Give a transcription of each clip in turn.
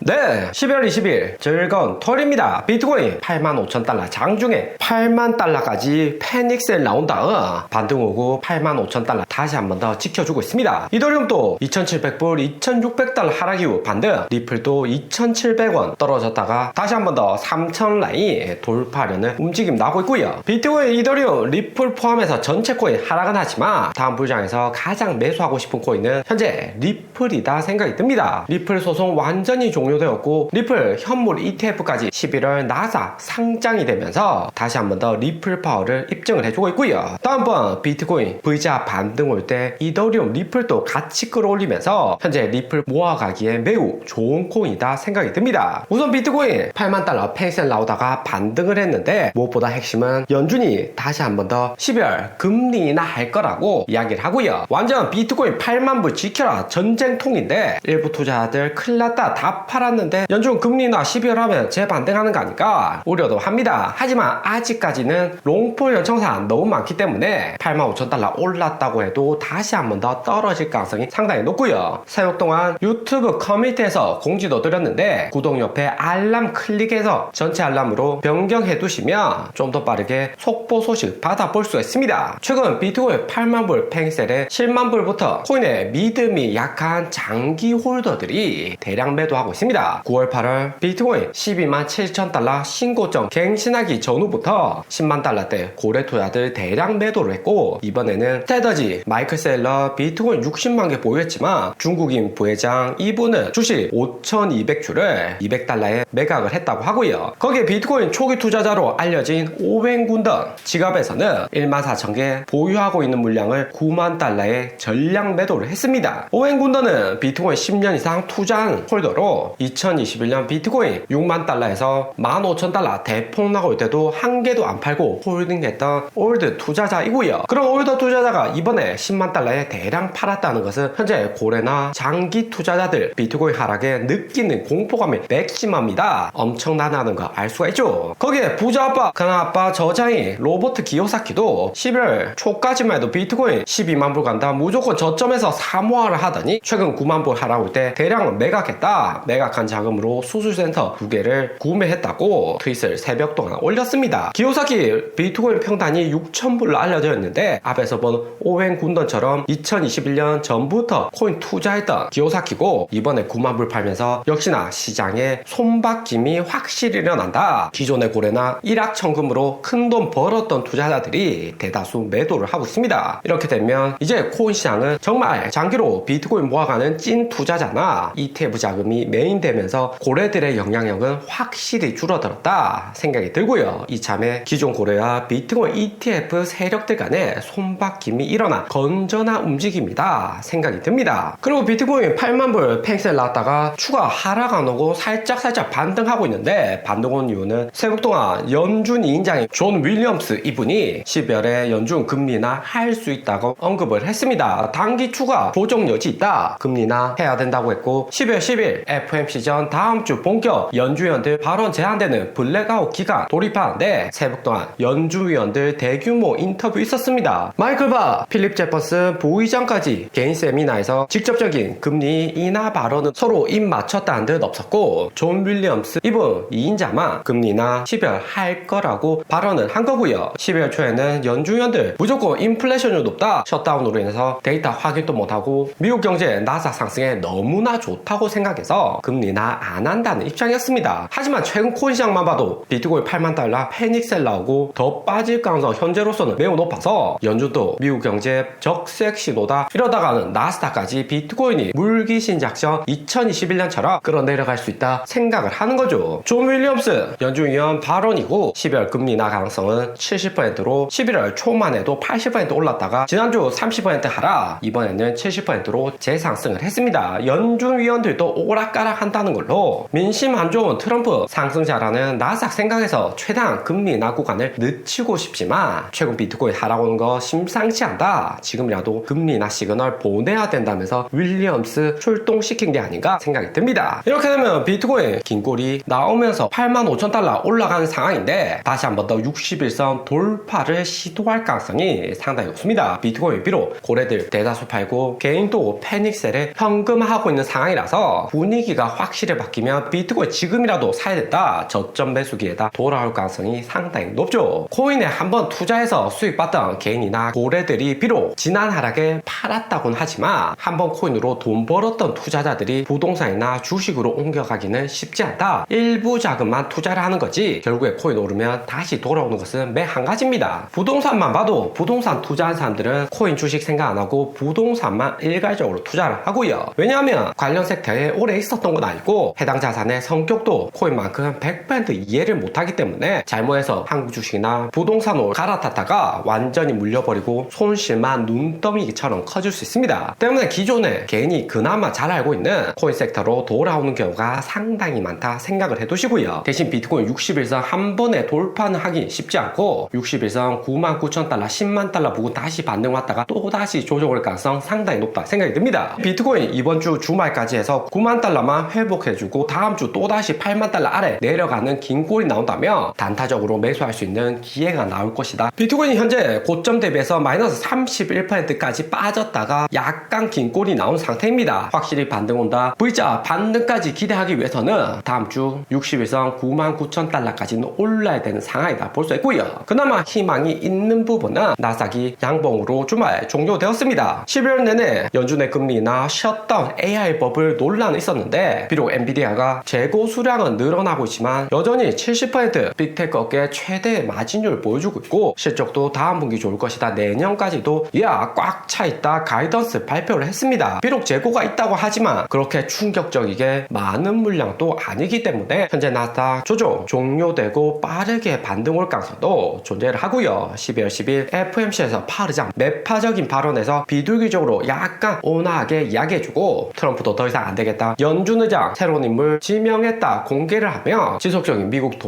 네, 12월 20일 즐거운 털입니다. 비트코인 85,000달러 장중에 8만 달러까지 패닉셀 나온 다음 반등 오고 85,000달러 다시 한 번 더 지켜주고 있습니다. 이더리움도 2,700불, 2,600달러 하락 이후 반등, 리플도 2,700원 떨어졌다가 다시 한 번 더 3,000 라인 돌파하려는 움직임 나오고 있고요. 비트코인, 이더리움, 리플 포함해서 전체 코인 하락은 하지만 다음 불장에서 가장 매수하고 싶은 코인은 현재 리플이다 생각이 듭니다. 리플 소송 완전히 종 료되었고 리플 현물 ETF까지 11월 나사 상장이 되면서 다시 한 번 더 리플 파워를 입증을 해주고 있고요. 다음번 비트코인 V자 반등 올 때 이더리움 리플도 같이 끌어올리면서 현재 리플 모아가기에 매우 좋은 코인이다 생각이 듭니다. 우선 비트코인 8만 달러 펜셀 나오다가 반등을 했는데 무엇보다 핵심은 연준이 다시 한 번 더 12월 금리 인하 할 거라고 이야기를 하고요. 완전 비트코인 8만 불 지켜라 전쟁통인데 일부 투자자들 큰일 났다 다 팔았는데 연준 금리 인하 12월 하면 재반등하는 거 아닐까 우려도 합니다. 하지만 아직까지는 롱폴 연청사 너무 많기 때문에 8만 5천 달러 올랐다고 해도 다시 한 번 더 떨어질 가능성이 상당히 높고요. 사용 동안 유튜브 커뮤니티에서 공지도 드렸는데 구독 옆에 알람 클릭해서 전체 알람으로 변경해 두시면 좀 더 빠르게 속보 소식 받아볼 수 있습니다. 최근 비트코인 8만 불 팽셀에 7만 불부터 코인의 믿음이 약한 장기 홀더들이 대량 매도하고 있습니다. 9월 8월 비트코인 12만 7천 달러 신고점 갱신하기 전후부터 10만 달러대 고래 투자들 대량 매도를 했고 이번에는 스테더지 마이클 셀러 비트코인 60만 개 보유했지만 중국인 부회장 이분은 주식 5,200주를 200달러에 매각을 했다고 하고요. 거기에 비트코인 초기 투자자로 알려진 오웬 군던 지갑에서는 1만 4천 개 보유하고 있는 물량을 9만 달러에 전량 매도를 했습니다. 오웬 군던은 비트코인 10년 이상 투자한 홀더로 2021년 비트코인 6만 달러에서 15,000달러 대폭 나올 때도 한 개도 안 팔고 홀딩했던 올드 투자자이고요. 그런 올드 투자자가 이번에 10만 달러에 대량 팔았다는 것은 현재 고래나 장기 투자자들 비트코인 하락에 느끼는 공포감이 맥시멈이다. 엄청나다는 거 알 수가 있죠. 거기에 부자 아빠, 그나 아빠 저장인 로버트 기요사키도 11월 초까지만 해도 비트코인 12만 불 간다. 무조건 저점에서 사모화를 하더니 최근 9만 불 하락 올 때 대량 매각했다. 매각 한 자금으로 수술센터 두 개를 구매했다고 트윗을 새벽 동안 올렸습니다. 기요사키 비트코인 평단이 6천 불로 알려져 있는데 앞에서 본 오웬 군던처럼 2021년 전부터 코인 투자했던 기요사키고 이번에 9만 불 팔면서 역시나 시장에 손바뀜이 확실히 일어난다. 기존의 고래나 일확천금으로 큰 돈 벌었던 투자자들이 대다수 매도를 하고 있습니다. 이렇게 되면 이제 코인 시장은 정말 장기로 비트코인 모아가는 찐 투자자나 ETF 자금이 메인 되면서 고래들의 영향력은 확실히 줄어들었다 생각이 들고요. 이참에 기존 고래와 비트코인 ETF 세력들 간의 손바뀜이 일어나 건전한 움직임이다 생각이 듭니다. 그리고 비트코인 8만 불 팽셀 나왔다가 추가 하락 안 오고 살짝 살짝 반등하고 있는데 반등 온 이유는 새벽 동안 연준 2인장인 존 윌리엄스 이분이 12월에 연준 금리나 할 수 있다고 언급을 했습니다. 단기 추가 조정 여지 있다. 금리나 해야 된다고 했고 12월 10일 FMC 전 다음 주 본격 연주위원들 발언 제한되는 블랙아웃 기간 돌입하는데 새벽 동안 연주위원들 대규모 인터뷰 있었습니다. 마이클 바, 필립 제퍼슨 부의장까지 개인 세미나에서 직접적인 금리 인하 발언은 서로 입 맞췄다는 듯 없었고 존 윌리엄스 이분 2인자만 금리나 12월 할 거라고 발언을 한 거고요. 12월 초에는 연주위원들 무조건 인플레이션이 높다 셧다운으로 인해서 데이터 확인도 못하고 미국 경제 나사 상승에 너무나 좋다고 생각해서 금리 나 안 한다는 입장이었습니다. 하지만 최근 코인 시장만 봐도 비트코인 8만 달러 패닉셀 나오고 더 빠질 가능성 현재로서는 매우 높아서 연준도 미국 경제 적색 신호다 이러다가는 나스닥까지 비트코인이 물귀신 작전 2021년처럼 끌어내려갈 수 있다 생각을 하는 거죠. 존 윌리엄스 연준 위원 발언이고 12월 금리 인하 가능성은 70%로 11월 초만 해도 80% 올랐다가 지난주 30% 하라 이번에는 70%로 재상승을 했습니다. 연준 위원들도 오락가락 한다는 걸로 민심 안 좋은 트럼프 상승자라는 나삭 생각에서 최대한 금리 인하 구간을 늦추고 싶지만 최근 비트코인 하락 오는 거 심상치 않다. 지금이라도 금리 인하 시그널 보내야 된다면서 윌리엄스 출동시킨 게 아닌가 생각이 듭니다. 이렇게 되면 비트코인 긴골이 나오면서 8만 5천 달러 올라가는 상황인데 다시 한 번 더 61선 돌파를 시도할 가능성이 상당히 높습니다. 비트코인 비록 고래들 대다수 팔고 개인도 패닉셀에 현금화하고 있는 상황이라서 분위기가 분위기가 확실히 바뀌면 비트코인 지금이라도 사야 된다. 저점 매수기에다 돌아올 가능성이 상당히 높죠. 코인에 한번 투자해서 수익 봤던 개인이나 고래들이 비록 지난 하락에 팔았다곤 하지만 한번 코인으로 돈 벌었던 투자자들이 부동산이나 주식으로 옮겨가기는 쉽지 않다. 일부 자금만 투자를 하는 거지 결국에 코인 오르면 다시 돌아오는 것은 매 한 가지입니다. 부동산만 봐도 부동산 투자한 사람들은 코인 주식 생각 안 하고 부동산만 일괄적으로 투자를 하고요. 왜냐하면 관련 섹터에 오래 있었던 건 아니고 해당 자산의 성격도 코인만큼 100% 이해를 못하기 때문에 잘못해서 한국 주식이나 부동산을 갈아탔다가 완전히 물려버리고 손실만 눈더미처럼 커질 수 있습니다. 때문에 기존에 개인이 그나마 잘 알고 있는 코인 섹터로 돌아오는 경우가 상당히 많다 생각을 해두시고요. 대신 비트코인 60일선 한 번에 돌파는 하기 쉽지 않고 60일선 9만 9천 달러, 10만 달러 보고 다시 반등 왔다가 또 다시 조정할 가능성 상당히 높다 생각이 듭니다. 비트코인 이번 주 주말까지 해서 9만 달러만 회복해주고 다음 주 또 다시 8만 달러 아래 내려가는 긴 꼴이 나온다면 단타적으로 매수할 수 있는 기회가 나올 것이다. 비트코인이 현재 고점 대비해서 마이너스 31%까지 빠졌다가 약간 긴 꼴이 나온 상태입니다. 확실히 반등 온다. V자 반등까지 기대하기 위해서는 다음 주 60일선 9만 9천 달러까지는 올라야 되는 상황이다 볼 수 있고요. 그나마 희망이 있는 부분은 나삭이 양봉으로 주말 종료되었습니다. 11월 내내 연준의 금리나 셧다운 AI 버블 논란이 있었는데 비록 엔비디아가 재고 수량은 늘어나고 있지만 여전히 70% 빅테크 업계 최대 마진율 보여주고 있고 실적도 다음 분기 좋을 것이다. 내년까지도 야꽉 차 있다 가이던스 발표를 했습니다. 비록 재고가 있다고 하지만 그렇게 충격적이게 많은 물량도 아니기 때문에 현재 나스닥 조정 종료되고 빠르게 반등 올 가능성도 존재를 하고요. 12월 10일 FMC에서 파르장 매파적인 발언에서 비둘기적으로 약간 온화하게 이야기해주고 트럼프도 더 이상 안 되겠다. 연준 의장 새로운 인물 지명했다 공개를 하며 지속적인 미국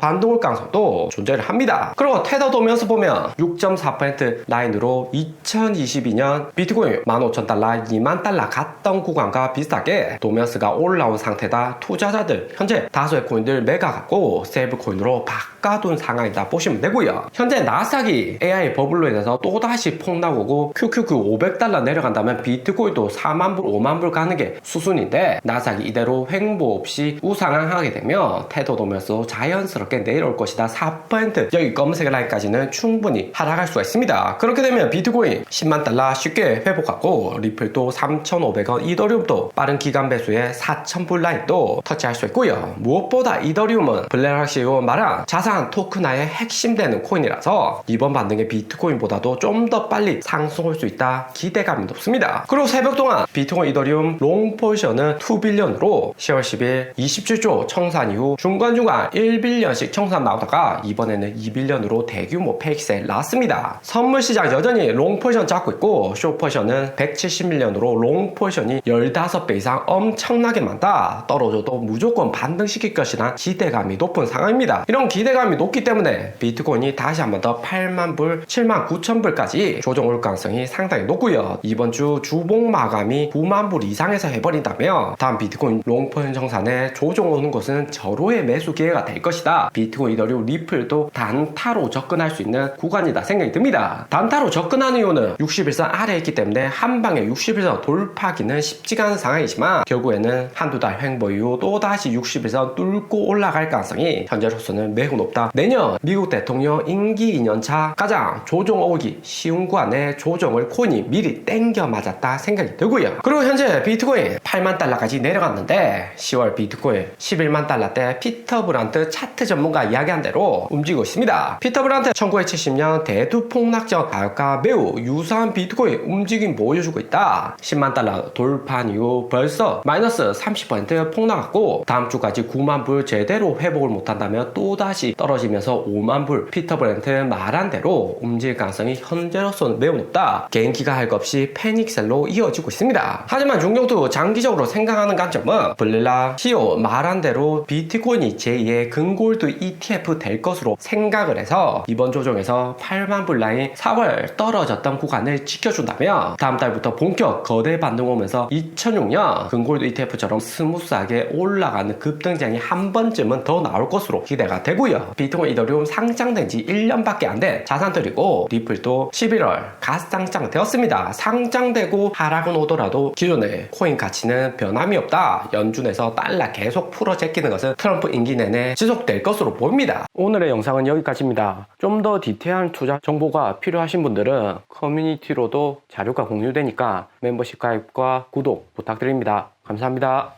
반등 올 가능성도 존재를 합니다. 그리고 테더 도면서 보면 6.4% 라인으로 2022년 비트코인 15,000달러, 2만 달러 갔던 구간과 비슷하게 도면스가 올라온 상태다. 투자자들 현재 다수의 코인들 매각하고 세이브 코인으로 바꿔둔 상황이다 보시면 되고요. 현재 나스닥이 AI 버블로 인해서 또다시 폭락오고 QQQ 500달러 내려간다면 비트코인도 4만 불, 5만 불 가는 게 수순인데 나스닥이 이대로 횡보 없이 우상향하게 되면 테더 도면서 자연스럽게 내려올 것이다. 4% 여기 검은색 라인까지는 충분히 하락할 수가 있습니다. 그렇게 되면 비트코인 10만 달러 쉽게 회복하고 리플도 3,500원, 이더리움도 빠른 기간 배수에 4,000불 라인도 터치할 수 있고요. 무엇보다 이더리움은 블랙락시오 말한 자산 토큰화의 핵심되는 코인이라서 이번 반등의 비트코인보다도 좀 더 빨리 상승할 수 있다 기대감이 높습니다. 그리고 새벽 동안 비트코인 이더리움 롱 포지션은 2빌런으로 10월 10일 27조 청산 이후 중간중간 1빌런씩 청산 나오다가 이번에는 2빌런으로 대규모 페이크셀 나왔습니다. 선물 시장 여전히 롱 포지션 잡고 있고 쇼 포지션은 170밀리언으로 롱 포지션이 15배 이상 엄청나게 많다. 떨어져도 무조건 반등시킬 것이란 기대감이 높은 상황입니다. 이런 기대감 이 높기 때문에 비트코인이 다시 한번 더 8만 불, 7만 9천 불까지 조정 올 가능성이 상당히 높고요. 이번 주 주봉 마감이 9만 불 이상에서 해버린다면 다음 비트코인 롱 포지션 정산에 조정 오는 것은 절호의 매수 기회가 될 것이다. 비트코인 이더리움 리플도 단타로 접근할 수 있는 구간이다 생각이 듭니다. 단타로 접근하는 이유는 60일선 아래에 있기 때문에 한 방에 60일선 돌파기는 쉽지가 않은 상황이지만 결국에는 한두 달 횡보 이후 또다시 60일선 뚫고 올라갈 가능성이 현재로서는 매우 높다. 내년 미국 대통령 임기 2년차 가장 조정 오기 쉬운 구간에 조정을 코인이 미리 땡겨 맞았다 생각이 들고요. 그리고 현재 비트코인 8만 달러까지 내려갔는데 10월 비트코인 11만 달러 때 피터 브란트 차트 전문가 이야기한 대로 움직이고 있습니다. 피터 브란트 1970년 대두 폭락 전 가격과 매우 유사한 비트코인 움직임 보여주고 있다. 10만 달러 돌판 이후 벌써 마이너스 30% 폭락하고 다음 주까지 9만 불 제대로 회복을 못한다면 또다시 떨어지면서 5만 불 피터 브란트 말한 대로 움직일 가능성이 현재로서는 매우 높다. 개인기가 할 것 없이 패닉셀로 이어지고 있습니다. 하지만 중경도 장기적으로 생각하는 관점은 블릴라 CEO 말한 대로 비트코인이 제2의 근골드 ETF 될 것으로 생각을 해서 이번 조정에서 8만 불 라인 4월 떨어졌던 구간을 지켜준다면 다음 달부터 본격 거대 반등 오면서 2006년 근골드 ETF처럼 스무스하게 올라가는 급등장이 한 번쯤은 더 나올 것으로 기대가 되고요. 있고요. 비트코인 이더리움 상장된 지 1년밖에 안 된 자산들이고 리플도 11월 가상장 되었습니다. 상장되고 하락은 오더라도 기존의 코인 가치는 변함이 없다. 연준에서 달러 계속 풀어 제끼는 것은 트럼프 임기 내내 지속될 것으로 보입니다. 오늘의 영상은 여기까지입니다. 좀 더 디테일한 투자 정보가 필요하신 분들은 커뮤니티로도 자료가 공유되니까 멤버십 가입과 구독 부탁드립니다. 감사합니다.